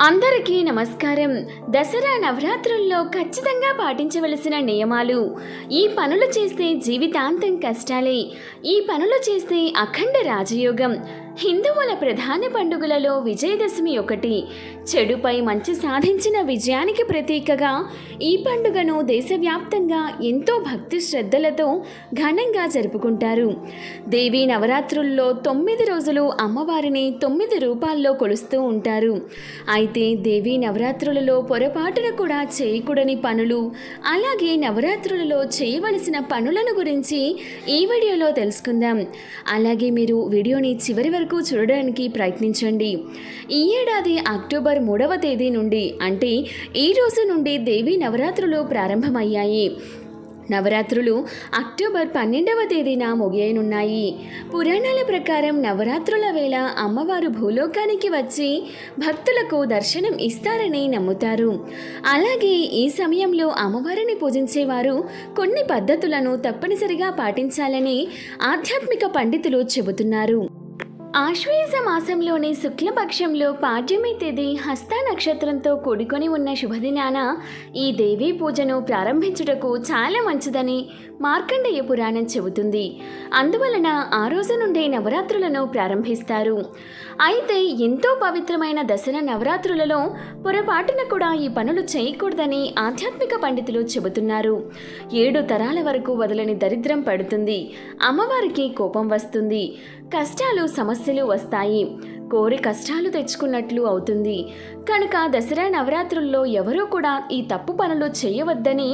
అందరికీ నమస్కారం. దసరా నవరాత్రుల్లో ఖచ్చితంగా పాటించవలసిన నియమాలు. ఈ పనులు చేస్తే జీవితాంతం కష్టాలే. ఈ పనులు చేస్తే అఖండ రాజయోగం. హిందువుల ప్రధాన పండుగలలో విజయదశమి ఒకటి. చెడుపై మంచి సాధించిన విజయానికి ప్రతీకగా ఈ పండుగను దేశవ్యాప్తంగా ఎంతో భక్తి శ్రద్ధలతో ఘనంగా జరుపుకుంటారు. దేవీ నవరాత్రుల్లో తొమ్మిది రోజులు అమ్మవారిని తొమ్మిది రూపాల్లో కొలుస్తూ ఉంటారు. అయితే దేవీ నవరాత్రులలో పొరపాటున కూడా చేయకూడని పనులు అలాగే నవరాత్రులలో చేయవలసిన పనులను గురించి ఈ వీడియోలో తెలుసుకుందాం. అలాగే మీరు వీడియోని చివరి వరకు చూడడానికి ప్రయత్నించండి. ఈ ఏడాది అక్టోబర్ మూడవ తేదీ నుండి అంటే ఈ రోజు నుండి దేవీ నవరాత్రులు ప్రారంభమయ్యాయి. నవరాత్రులు అక్టోబర్ పన్నెండవ తేదీన ముగియనున్నాయి. పురాణాల ప్రకారం నవరాత్రుల వేళ అమ్మవారు భూలోకానికి వచ్చి భక్తులకు దర్శనం ఇస్తారని నమ్ముతారు. అలాగే ఈ సమయంలో అమ్మవారిని పూజించేవారు కొన్ని పద్ధతులను తప్పనిసరిగా పాటించాలని ఆధ్యాత్మిక పండితులు చెబుతున్నారు. ఆశ్వయుజ మాసంలోని శుక్లపక్షంలో పాడ్యమి తేదీ హస్త నక్షత్రంతో కూడుకొని ఉన్న శుభదినాన ఈ దేవీ పూజను ప్రారంభించుటకు చాలా మంచిదని మార్కండేయ పురాణం చెబుతుంది. అందువలన ఆ రోజు నుండే నవరాత్రులను ప్రారంభిస్తారు. అయితే ఎంతో పవిత్రమైన దసరా నవరాత్రులలో పొరపాటున కూడా ఈ పనులు చేయకూడదని ఆధ్యాత్మిక పండితులు చెబుతున్నారు. ఏడు తరాల వరకు వదలని దరిద్రం పడుతుంది. అమ్మవారికి కోపం వస్తుంది. కష్టాలు సమస్యలు వస్తాయి. కోరి కష్టాలు తెచ్చుకున్నట్లు అవుతుంది. కనుక దసరా నవరాత్రుల్లో ఎవరూ కూడా ఈ తప్పు పనులు చేయవద్దని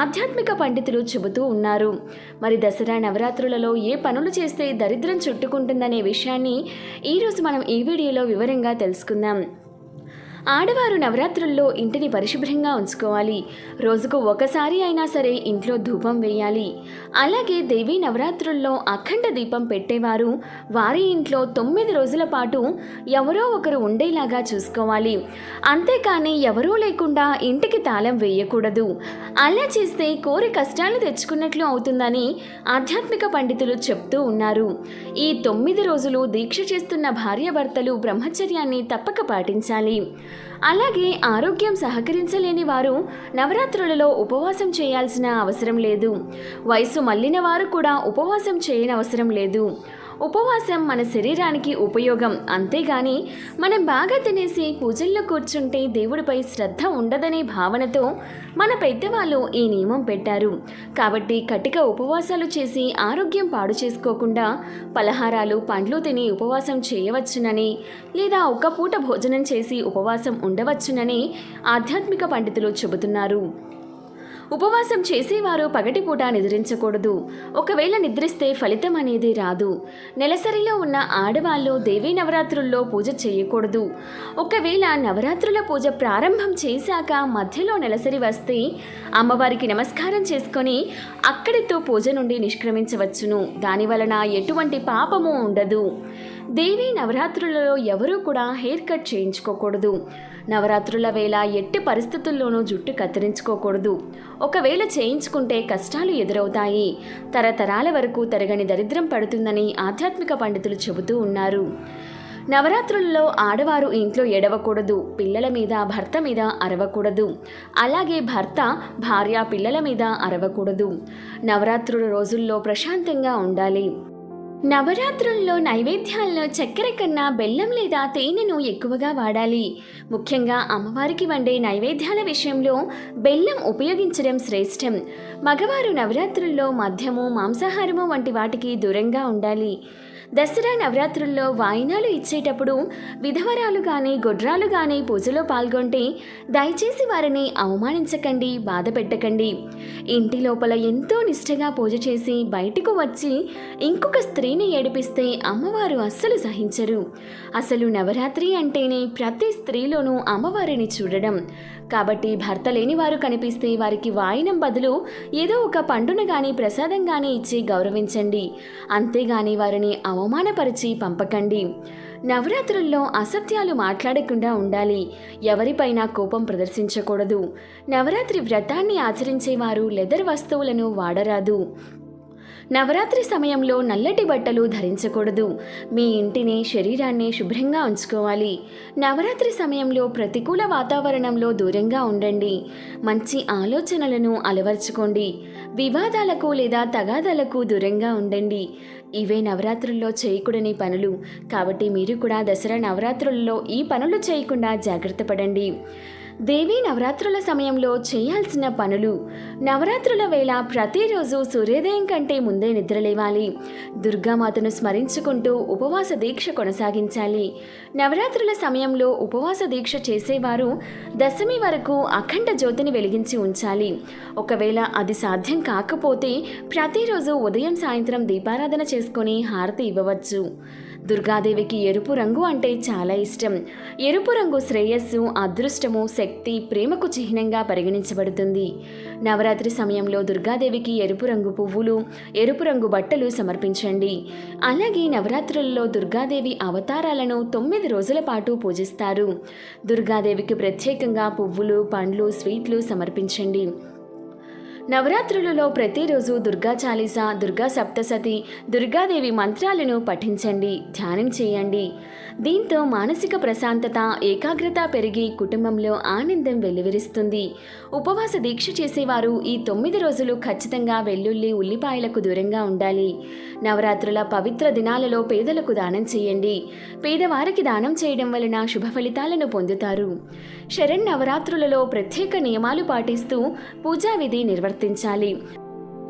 ఆధ్యాత్మిక పండితులు చెబుతూ ఉన్నారు. మరి దసరా నవరాత్రులలో ఏ పనులు చేస్తే దరిద్రం చుట్టుకుంటుందనే విషయాన్ని ఈరోజు మనం ఈ వీడియోలో వివరంగా తెలుసుకుందాం. ఆడవారు నవరాత్రుల్లో ఇంటిని పరిశుభ్రంగా ఉంచుకోవాలి. రోజుకు ఒకసారి అయినా సరే ఇంట్లో ధూపం వేయాలి. అలాగే దేవీ నవరాత్రుల్లో అఖండ దీపం పెట్టేవారు. వారి ఇంట్లో తొమ్మిది రోజుల పాటు ఎవరో ఒకరు ఉండేలాగా చూసుకోవాలి. అంతేకాని ఎవరూ లేకుండా ఇంటికి తాళం వేయకూడదు. అలా చేస్తే కోరి కష్టాలు తెచ్చుకున్నట్లు అవుతుందని ఆధ్యాత్మిక పండితులు చెప్తూ ఉన్నారు. ఈ తొమ్మిది రోజులు దీక్ష చేస్తున్న భార్యాభర్తలు బ్రహ్మచర్యాన్ని తప్పక పాటించాలి. అలాగే ఆరోగ్యం సహకరించలేని వారు నవరాత్రులలో ఉపవాసం చేయాల్సిన అవసరం లేదు. వయసు మళ్ళిన వారు కూడా ఉపవాసం చేయనవసరం లేదు. ఉపవాసం మన శరీరానికి ఉపయోగం. అంతేగాని మనం బాగా తినేసి పూజల్లో కూర్చుంటే దేవుడిపై శ్రద్ధ ఉండదనే భావనతో మన పెద్దవాళ్ళు ఈ నియమం పెట్టారు. కాబట్టి కటిక ఉపవాసాలు చేసి ఆరోగ్యం పాడు చేసుకోకుండా పలహారాలు పండ్లు తిని ఉపవాసం చేయవచ్చునని లేదా ఒక్క పూట భోజనం చేసి ఉపవాసం ఉండవచ్చునని ఆధ్యాత్మిక పండితులు చెబుతున్నారు. ఉపవాసం చేసేవారు పగటిపూట నిద్రించకూడదు. ఒకవేళ నిద్రిస్తే ఫలితం అనేది రాదు. నెలసరిలో ఉన్న ఆడవాళ్ళు దేవీ నవరాత్రుల్లో పూజ చేయకూడదు. ఒకవేళ నవరాత్రుల పూజ ప్రారంభం చేశాక మధ్యలో నెలసరి వస్తే అమ్మవారికి నమస్కారం చేసుకొని అక్కడితో పూజ నుండి నిష్క్రమించవచ్చును. దాని వలన ఎటువంటి పాపము ఉండదు. దేవీ నవరాత్రులలో ఎవరూ కూడా హెయిర్ కట్ చేయించుకోకూడదు. నవరాత్రుల వేళ ఎట్టి పరిస్థితుల్లోనూ జుట్టు కత్తిరించుకోకూడదు. ఒకవేళ చేయించుకుంటే కష్టాలు ఎదురవుతాయి. తరతరాల వరకు తరగని దరిద్రం పడుతుందని ఆధ్యాత్మిక పండితులు చెబుతూ ఉన్నారు. నవరాత్రులలో ఆడవారు ఇంట్లో ఎడవకూడదు పిల్లల మీద భర్త మీద అరవకూడదు. అలాగే భర్త భార్య పిల్లల మీద అరవకూడదు. నవరాత్రుల రోజుల్లో ప్రశాంతంగా ఉండాలి. నవరాత్రుల్లో నైవేద్యాల్లో చక్కెర కన్నా బెల్లం లేదా తేనెను ఎక్కువగా వాడాలి. ముఖ్యంగా అమ్మవారికి వండే నైవేద్యాల విషయంలో బెల్లం ఉపయోగించడం శ్రేష్టం. మగవారు నవరాత్రుల్లో మద్యము మాంసాహారము వంటి వాటికి దూరంగా ఉండాలి. దసరా నవరాత్రుల్లో వాయినాలు ఇచ్చేటప్పుడు విధవరాలు కానీ గొడ్రాలు కానీ పూజలో పాల్గొంటే దయచేసి వారిని అవమానించకండి బాధ పెట్టకండి ఇంటి లోపల ఎంతో నిష్ఠగా పూజ చేసి బయటకు వచ్చి ఇంకొక స్త్రీని ఏడిపిస్తే అమ్మవారు అస్సలు సహించరు. అసలు నవరాత్రి అంటేనే ప్రతి స్త్రీలోనూ అమ్మవారిని చూడడం. కాబట్టి భర్త లేని వారు కనిపిస్తే వారికి వాయినం బదులు ఏదో ఒక పండును కానీ ప్రసాదం గాని ఇచ్చి గౌరవించండి. అంతేగాని వారిని అవమానపరిచి పంపకండి. నవరాత్రుల్లో అసత్యాలు మాట్లాడకుండా ఉండాలి. ఎవరిపైనా కోపం ప్రదర్శించకూడదు. నవరాత్రి వ్రతాన్ని ఆచరించేవారు లెదర్ వస్తువులను వాడరాదు. నవరాత్రి సమయంలో నల్లటి బట్టలు ధరించకూడదు. మీ ఇంటిని శరీరాన్ని శుభ్రంగా ఉంచుకోవాలి. నవరాత్రి సమయంలో ప్రతికూల వాతావరణంలో దూరంగా ఉండండి. మంచి ఆలోచనలను అలవర్చుకోండి. వివాదాలకు లేదా తగాదాలకు దూరంగా ఉండండి. ఇవే నవరాత్రుల్లో చేయకూడని పనులు. కాబట్టి మీరు కూడా దసరా నవరాత్రుల్లో ఈ పనులు చేయకుండా జాగ్రత్త పడండి. దేవీ నవరాత్రుల సమయంలో చేయాల్సిన పనులు. నవరాత్రుల వేళ ప్రతిరోజు సూర్యోదయం కంటే ముందే నిద్రలేవాలి. దుర్గామాతను స్మరించుకుంటూ ఉపవాస దీక్ష కొనసాగించాలి. నవరాత్రుల సమయంలో ఉపవాస దీక్ష చేసేవారు దశమి వరకు అఖండ జ్యోతిని వెలిగించి ఉంచాలి. ఒకవేళ అది సాధ్యం కాకపోతే ప్రతిరోజు ఉదయం సాయంత్రం దీపారాధన చేసుకొని హారతి ఇవ్వవచ్చు. దుర్గాదేవికి ఎరుపు రంగు అంటే చాలా ఇష్టం. ఎరుపు రంగు శ్రేయస్సు అదృష్టము శక్తి ప్రేమకు చిహ్నంగా పరిగణించబడుతుంది. నవరాత్రి సమయంలో దుర్గాదేవికి ఎరుపు రంగు పువ్వులు ఎరుపు రంగు బట్టలు సమర్పించండి. అలాగే నవరాత్రులలో దుర్గాదేవి అవతారాలను తొమ్మిది రోజుల పాటు పూజిస్తారు. దుర్గాదేవికి ప్రత్యేకంగా పువ్వులు పండ్లు స్వీట్లు సమర్పించండి. నవరాత్రులలో ప్రతిరోజు దుర్గా చాలీస దుర్గా సప్తసతి దుర్గాదేవి మంత్రాలను పఠించండి ధ్యానం చేయండి. దీంతో మానసిక ప్రశాంతత ఏకాగ్రత పెరిగి కుటుంబంలో ఆనందం వెల్లివిరుస్తుంది ఉపవాస దీక్ష చేసేవారు ఈ తొమ్మిది రోజులు ఖచ్చితంగా వెల్లుల్లి ఉల్లిపాయలకు దూరంగా ఉండాలి. నవరాత్రుల పవిత్ర దినాలలో పేదలకు దానం చేయండి. పేదవారికి దానం చేయడం వలన శుభ ఫలితాలను పొందుతారు. శరణ్ నవరాత్రులలో ప్రత్యేక నియమాలు పాటిస్తూ పూజా విధి గుర్తించాలి.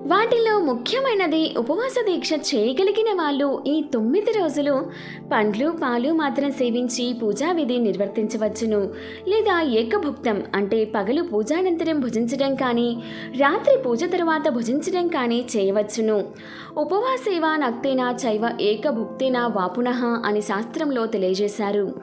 వాటిలో ముఖ్యమైనది ఉపవాస దీక్ష చేయగలిగిన వాళ్ళు ఈ తొమ్మిది రోజులు పండ్లు పాలు మాత్రం సేవించి పూజా విధి నిర్వర్తించవచ్చును. లేదా ఏకభుక్తం అంటే పగలు పూజానంతరం భుజించడం కానీ రాత్రి పూజ తరువాత భుజించడం కానీ చేయవచ్చును. ఉపవాసేవ నక్తేనా చైవ ఏకభుక్తేనా వాపునః అని శాస్త్రంలో తెలియజేశారు.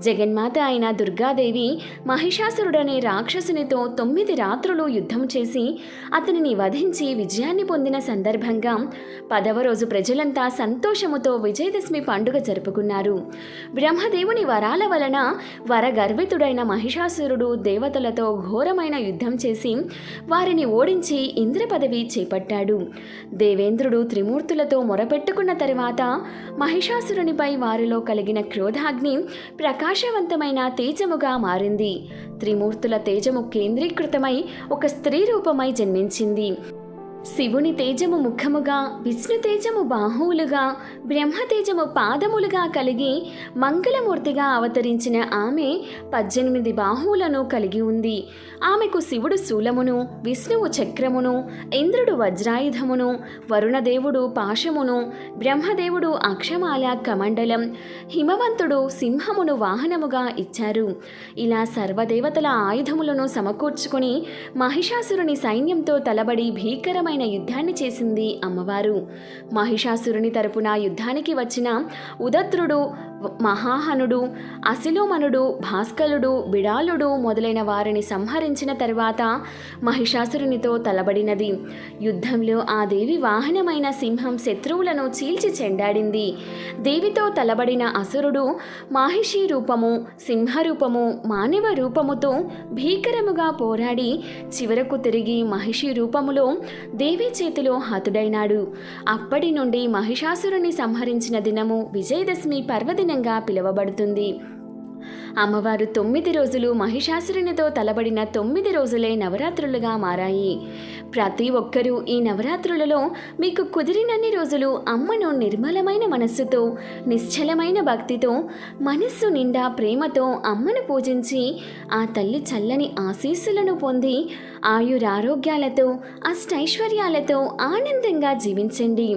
జగన్మాత అయిన దుర్గాదేవి మహిషాసురుడనే రాక్షసునితో తొమ్మిది రాత్రులు యుద్ధం చేసి అతనిని వధించి విజయాన్ని పొందిన సందర్భంగా పదవ రోజు ప్రజలంతా సంతోషముతో విజయదశమి పండుగ జరుపుకున్నారు. బ్రహ్మదేవుని వరాల వలన వరగర్వితుడైన మహిషాసురుడు దేవతలతో ఘోరమైన యుద్ధం చేసి వారిని ఓడించి ఇంద్ర పదవి చేపట్టాడు. దేవేంద్రుడు త్రిమూర్తులతో మొరపెట్టుకున్న తరువాత మహిషాసురునిపై వారిలో కలిగిన క్రోధాగ్ని ప్రకాశవంతమైన తేజముగా మారింది. త్రిమూర్తుల తేజము కేంద్రీకృతమై ఒక స్త్రీ రూపమై జన్మించింది. శివుని తేజము ముఖముగా విష్ణు తేజము బాహువులుగా బ్రహ్మతేజము పాదములుగా కలిగి మంగళమూర్తిగా అవతరించిన ఆమె పద్దెనిమిది బాహువులను కలిగి ఉంది. ఆమెకు శివుడు శూలమును విష్ణువు చక్రమును ఇంద్రుడు వజ్రాయుధమును వరుణదేవుడు పాశమును బ్రహ్మదేవుడు అక్షమాల కమండలం హిమవంతుడు సింహమును వాహనముగా ఇచ్చారు. ఇలా సర్వదేవతల ఆయుధములను సమకూర్చుకొని మహిషాసురుని సైన్యంతో తలబడి భీకరమైన యుద్ధాన్ని చేసింది అమ్మవారు. మహిషాసురుని తరపున యుద్ధానికి వచ్చిన ఉదత్రుడు మహాహనుడు అశిలోమనుడు భాస్కరుడు బిడాలుడు మొదలైన వారిని సంహరించిన తర్వాత మహిషాసురునితో తలబడినది. యుద్ధంలో ఆ దేవి వాహనమైన సింహం శత్రువులను చీల్చి చెండాడింది. దేవితో తలబడిన అసురుడు మాహిషి రూపము సింహరూపము మానవ రూపముతో భీకరముగా పోరాడి చివరకు తిరిగి మహిషి రూపములో దేవి చేతిలో హతుడైనాడు. అప్పటి నుండి మహిషాసురుని సంహరించిన దినము విజయదశమి పర్వదినంగా పిలువబడుతుంది. అమ్మవారు తొమ్మిది రోజులు మహిషాసురునితో తలబడిన తొమ్మిది రోజులే నవరాత్రులుగా మారాయి. ప్రతి ఒక్కరూ ఈ నవరాత్రులలో మీకు కుదిరినన్ని రోజులు అమ్మను నిర్మలమైన మనస్సుతో నిశ్చలమైన భక్తితో మనస్సు నిండా ప్రేమతో అమ్మను పూజించి ఆ తల్లి చల్లని ఆశీస్సులను పొంది ఆయురారోగ్యాలతో అష్టైశ్వర్యాలతో ఆనందంగా జీవించండి.